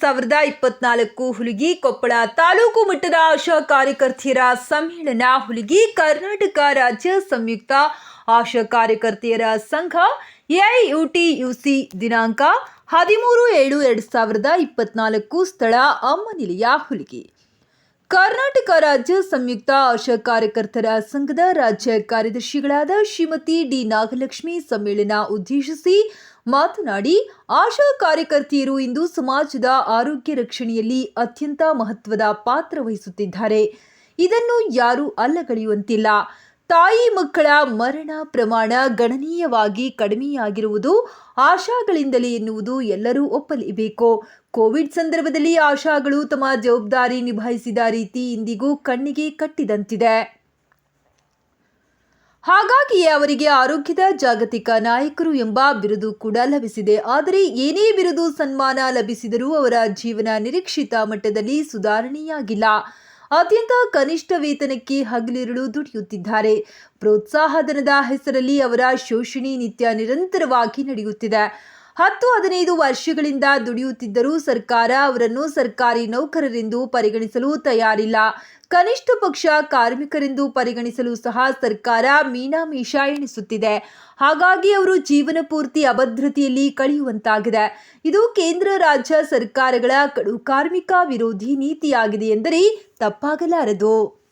ಸಾವಿರದ ಇಪ್ಪತ್ನಾಲ್ಕು ಹುಲಿಗಿ ಕೊಪ್ಪಳ ತಾಲೂಕು ಮಟ್ಟದ ಆಶಾ ಕಾರ್ಯಕರ್ತೆಯರ ಸಮ್ಮೇಳನ ಹುಲಿಗಿ ಕರ್ನಾಟಕ ರಾಜ್ಯ ಸಂಯುಕ್ತ ಆಶಾ ಕಾರ್ಯಕರ್ತೆಯರ ಸಂಘ ಎಐಯುಟಿಯುಸಿ ದಿನಾಂಕ ಹದಿಮೂರು ಏಳು ಎರಡು ಸಾವಿರದ ಇಪ್ಪತ್ನಾಲ್ಕು ಸ್ಥಳ ಅಮ್ಮನಿಲೆಯ ಹುಲಿಗಿ. ಕರ್ನಾಟಕ ರಾಜ್ಯ ಸಂಯುಕ್ತ ಆಶಾ ಕಾರ್ಯಕರ್ತರ ಸಂಘದ ರಾಜ್ಯ ಕಾರ್ಯದರ್ಶಿಗಳಾದ ಶ್ರೀಮತಿ ಡಿ ನಾಗಲಕ್ಷ್ಮಿ ಸಮ್ಮೇಳನ ಉದ್ದೇಶಿಸಿ ಮಾತನಾಡಿ, ಆಶಾ ಕಾರ್ಯಕರ್ತೆಯರು ಇಂದು ಸಮಾಜದ ಆರೋಗ್ಯ ರಕ್ಷಣೆಯಲ್ಲಿ ಅತ್ಯಂತ ಮಹತ್ವದ ಪಾತ್ರ ವಹಿಸುತ್ತಿದ್ದಾರೆ. ಇದನ್ನು ಯಾರೂ ಅಲ್ಲಗಳೆಯುವಂತಿಲ್ಲ. ತಾಯಿ ಮಕ್ಕಳ ಮರಣ ಪ್ರಮಾಣ ಗಣನೀಯವಾಗಿ ಕಡಿಮೆಯಾಗಿರುವುದು ಆಶಾಗಳಿಂದಲೇ ಎನ್ನುವುದು ಎಲ್ಲರೂ ಒಪ್ಪಲೇಬೇಕು. ಕೋವಿಡ್ ಸಂದರ್ಭದಲ್ಲಿ ಆಶಾಗಳು ತಮ್ಮ ಜವಾಬ್ದಾರಿ ನಿಭಾಯಿಸಿದ ರೀತಿ ಇಂದಿಗೂ ಕಣ್ಣಿಗೆ ಕಟ್ಟಿದಂತಿದೆ. ಹಾಗಾಗಿಯೇ ಅವರಿಗೆ ಆರೋಗ್ಯದ ಜಾಗತಿಕ ನಾಯಕರು ಎಂಬ ಬಿರುದು ಕೂಡ ಲಭಿಸಿದೆ. ಆದರೆ ಏನೇ ಬಿರುದು ಸನ್ಮಾನ ಲಭಿಸಿದರೂ ಅವರ ಜೀವನ ನಿರೀಕ್ಷಿತ ಮಟ್ಟದಲ್ಲಿ ಸುಧಾರಣೆಯಾಗಿಲ್ಲ. ಅತ್ಯಂತ ಕನಿಷ್ಠ ವೇತನಕ್ಕೆ ಹಗಲಿರುಳು ದುಡಿಯುತ್ತಿದ್ದಾರೆ. ಪ್ರೋತ್ಸಾಹಧನದ ಹೆಸರಲ್ಲಿ ಅವರ ಶೋಷಣೆ ನಿತ್ಯ ನಿರಂತರವಾಗಿ ನಡೆಯುತ್ತಿದೆ. ಹತ್ತು ಹದಿನೈದು ವರ್ಷಗಳಿಂದ ದುಡಿಯುತ್ತಿದ್ದರೂ ಸರ್ಕಾರ ಅವರನ್ನು ಸರ್ಕಾರಿ ನೌಕರರೆಂದು ಪರಿಗಣಿಸಲು ತಯಾರಿಲ್ಲ. ಕನಿಷ್ಠ ಪಕ್ಷ ಕಾರ್ಮಿಕರೆಂದು ಪರಿಗಣಿಸಲು ಸಹ ಸರ್ಕಾರ ಮೀನಾಮೀಷ ಎಣಿಸುತ್ತಿದೆ. ಹಾಗಾಗಿ ಅವರು ಜೀವನ ಪೂರ್ತಿ ಅಭದ್ರತೆಯಲ್ಲಿ ಕಳೆಯುವಂತಾಗಿದೆ. ಇದು ಕೇಂದ್ರ ರಾಜ್ಯ ಸರ್ಕಾರಗಳ ಕಡು ಕಾರ್ಮಿಕ ವಿರೋಧಿ ನೀತಿಯಾಗಿದೆ ಎಂದರೆ ತಪ್ಪಾಗಲಾರದು.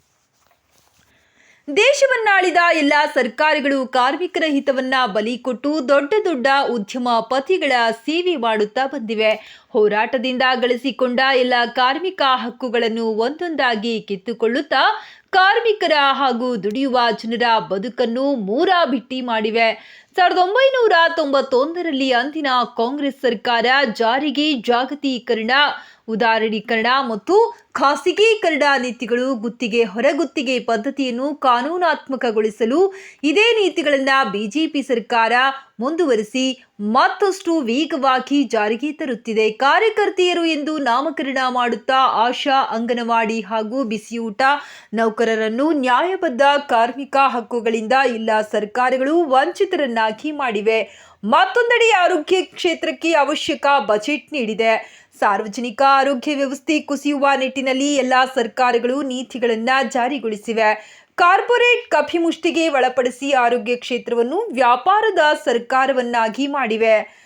ದೇಶವನ್ನಾಳಿದ ಎಲ್ಲ ಸರ್ಕಾರಗಳು ಕಾರ್ಮಿಕರ ಹಿತವನ್ನ ಬಲಿ ಕೊಟ್ಟು ದೊಡ್ಡ ದೊಡ್ಡ ಉದ್ಯಮಪತಿಗಳ ಸೇವೆ ಮಾಡುತ್ತಾ ಬಂದಿವೆ. ಹೋರಾಟದಿಂದ ಗಳಿಸಿಕೊಂಡ ಎಲ್ಲ ಕಾರ್ಮಿಕ ಹಕ್ಕುಗಳನ್ನು ಒಂದೊಂದಾಗಿ ಕಿತ್ತುಕೊಳ್ಳುತ್ತಾ ಕಾರ್ಮಿಕರ ಹಾಗೂ ದುಡಿಯುವ ಜನರ ಬದುಕನ್ನು ಮೂರಾ ಬಿಟ್ಟಿ ಮಾಡಿವೆ. ಸಾವಿರದ ಒಂಬೈನೂರ ತೊಂಬತ್ತೊಂದರಲ್ಲಿ ಅಂದಿನ ಕಾಂಗ್ರೆಸ್ ಸರ್ಕಾರ ಜಾರಿಗೆ ಜಾಗತೀಕರಣ ಉದಾರೀಕರಣ ಮತ್ತು ಖಾಸಗೀಕರಣ ನೀತಿಗಳು ಗುತ್ತಿಗೆ ಹೊರಗುತ್ತಿಗೆ ಪದ್ಧತಿಯನ್ನು ಕಾನೂನಾತ್ಮಕಗೊಳಿಸಲು ಇದೇ ನೀತಿಗಳನ್ನು ಬಿಜೆಪಿ ಸರ್ಕಾರ ಮುಂದುವರಿಸಿ ಮತ್ತಷ್ಟು ವೇಗವಾಗಿ ಜಾರಿಗೆ ತರುತ್ತಿದೆ. ಕಾರ್ಯಕರ್ತೆಯರು ಎಂದು ನಾಮಕರಣ ಮಾಡುತ್ತಾ ಆಶಾ, ಅಂಗನವಾಡಿ ಹಾಗೂ ಬಿಸಿಯೂಟ ನೌಕರರನ್ನು ನ್ಯಾಯಬದ್ಧ ಕಾರ್ಮಿಕ ಹಕ್ಕುಗಳಿಂದ ಇಲ್ಲ, ಸರ್ಕಾರಗಳು ವಂಚಿತರನ್ನಾಗಿ ಮಾಡಿವೆ. ಮತ್ತೊಂದೆಡೆ ಆರೋಗ್ಯ ಕ್ಷೇತ್ರಕ್ಕೆ ಅವಶ್ಯಕ ಬಜೆಟ್ ನೀಡಿದೆ. ಸಾರ್ವಜನಿಕ ಆರೋಗ್ಯ ವ್ಯವಸ್ಥೆ ಕುಸಿಯುವ ನಿಟ್ಟಿನಲ್ಲಿ ಎಲ್ಲ ಸರ್ಕಾರಗಳು ನೀತಿಗಳನ್ನು ಜಾರಿಗೊಳಿಸಿವೆ. ಕಾರ್ಪೊರೇಟ್ ಕಪಿಮುಷ್ಟಿಗೆ ಒಳಪಡಿಸಿ ಆರೋಗ್ಯ ಕ್ಷೇತ್ರವನ್ನು ವ್ಯಾಪಾರದ ಸರ್ಕಾರವನ್ನಾಗಿ ಮಾಡಿವೆ.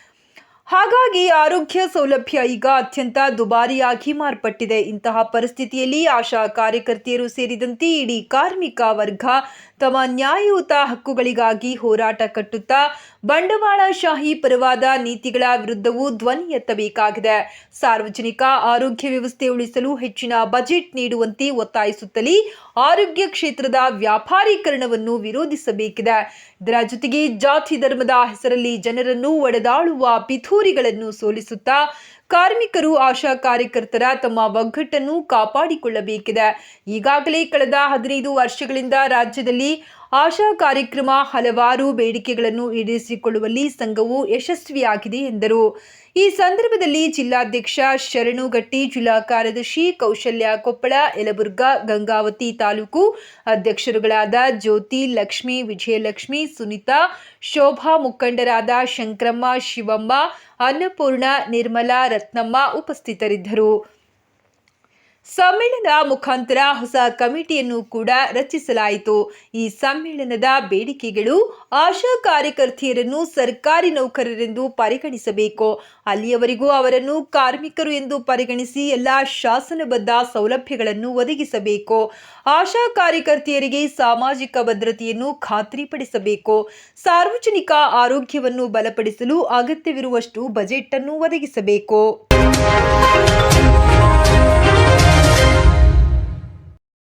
ಹಾಗಾಗಿ ಆರೋಗ್ಯ ಸೌಲಭ್ಯ ಈಗ ಅತ್ಯಂತ ದುಬಾರಿಯಾಗಿ ಮಾರ್ಪಟ್ಟಿದೆ. ಇಂತಹ ಪರಿಸ್ಥಿತಿಯಲ್ಲಿ ಆಶಾ ಕಾರ್ಯಕರ್ತೆಯರು ಸೇರಿದಂತೆ ಇಡೀ ಕಾರ್ಮಿಕ ವರ್ಗ ತಮ್ಮ ನ್ಯಾಯಯುತ ಹಕ್ಕುಗಳಿಗಾಗಿ ಹೋರಾಟ ಕಟ್ಟುತ್ತಾ ಬಂಡವಾಳಶಾಹಿ ಪರವಾದ ನೀತಿಗಳ ವಿರುದ್ಧವೂ ಧ್ವನಿ ಎತ್ತಬೇಕಾಗಿದೆ. ಸಾರ್ವಜನಿಕ ಆರೋಗ್ಯ ವ್ಯವಸ್ಥೆ ಉಳಿಸಲು ಹೆಚ್ಚಿನ ಬಜೆಟ್ ನೀಡುವಂತೆ ಒತ್ತಾಯಿಸುತ್ತಲೇ ಆರೋಗ್ಯ ಕ್ಷೇತ್ರದ ವ್ಯಾಪಾರೀಕರಣವನ್ನು ವಿರೋಧಿಸಬೇಕಿದೆ. ಇದರ ಜೊತೆಗೆ ಜಾತಿ ಧರ್ಮದ ಹೆಸರಲ್ಲಿ ಜನರನ್ನು ಒಡೆದಾಳುವ ಪಿಥೂರಿಗಳನ್ನು ಸೋಲಿಸುತ್ತಾ ಕಾರ್ಮಿಕರು ಆಶಾ ಕಾರ್ಯಕರ್ತರ ತಮ್ಮ ಒಗ್ಗಟ್ಟನ್ನು ಕಾಪಾಡಿಕೊಳ್ಳಬೇಕಿದೆ. ಈಗಾಗಲೇ ಕಳೆದ ಹದಿನೈದು ವರ್ಷಗಳಿಂದ ರಾಜ್ಯದಲ್ಲಿ ಆಶಾ ಕಾರ್ಯಕ್ರಮ ಹಲವಾರು ಬೇಡಿಕೆಗಳನ್ನು ಈಡೇರಿಸಿಕೊಳ್ಳುವಲ್ಲಿ ಸಂಘವು ಯಶಸ್ವಿಯಾಗಿದೆ ಎಂದರು. ಈ ಸಂದರ್ಭದಲ್ಲಿ ಜಿಲ್ಲಾಧ್ಯಕ್ಷ ಶರಣುಗಟ್ಟಿ, ಜಿಲ್ಲಾ ಕಾರ್ಯದರ್ಶಿ ಕೌಶಲ್ಯ ಕೊಪ್ಪಳ, ಯಲಬುರ್ಗ, ಗಂಗಾವತಿ ತಾಲೂಕು ಅಧ್ಯಕ್ಷರುಗಳಾದ ಜ್ಯೋತಿ ಲಕ್ಷ್ಮಿ, ವಿಜಯಲಕ್ಷ್ಮಿ, ಸುನಿತಾ, ಶೋಭಾ ಮುಖಂಡರಾದ ಶಂಕ್ರಮ್ಮ, ಶಿವಮ್ಮ, ಅನ್ನಪೂರ್ಣ, ನಿರ್ಮಲಾ, ರತ್ನಮ್ಮ ಉಪಸ್ಥಿತರಿದ್ದರು. ಸಮ್ಮೇಳನ ಮುಖಾಂತರ ಹೊಸ ಕಮಿಟಿಯನ್ನು ಕೂಡ ರಚಿಸಲಾಯಿತು. ಈ ಸಮ್ಮೇಳನದ ಬೇಡಿಕೆಗಳು ಆಶಾ ಕಾರ್ಯಕರ್ತೆಯರನ್ನು ಸರ್ಕಾರಿ ನೌಕರರೆಂದು ಪರಿಗಣಿಸಬೇಕು. ಅಲ್ಲಿಯವರೆಗೂ ಅವರನ್ನು ಕಾರ್ಮಿಕರು ಎಂದು ಪರಿಗಣಿಸಿ ಎಲ್ಲ ಶಾಸನಬದ್ಧ ಸೌಲಭ್ಯಗಳನ್ನು ಒದಗಿಸಬೇಕು. ಆಶಾ ಕಾರ್ಯಕರ್ತೆಯರಿಗೆ ಸಾಮಾಜಿಕ ಭದ್ರತೆಯನ್ನು ಖಾತ್ರಿಪಡಿಸಬೇಕು. ಸಾರ್ವಜನಿಕ ಆರೋಗ್ಯವನ್ನು ಬಲಪಡಿಸಲು ಅಗತ್ಯವಿರುವಷ್ಟು ಬಜೆಟ್ ಅನ್ನು ಒದಗಿಸಬೇಕು.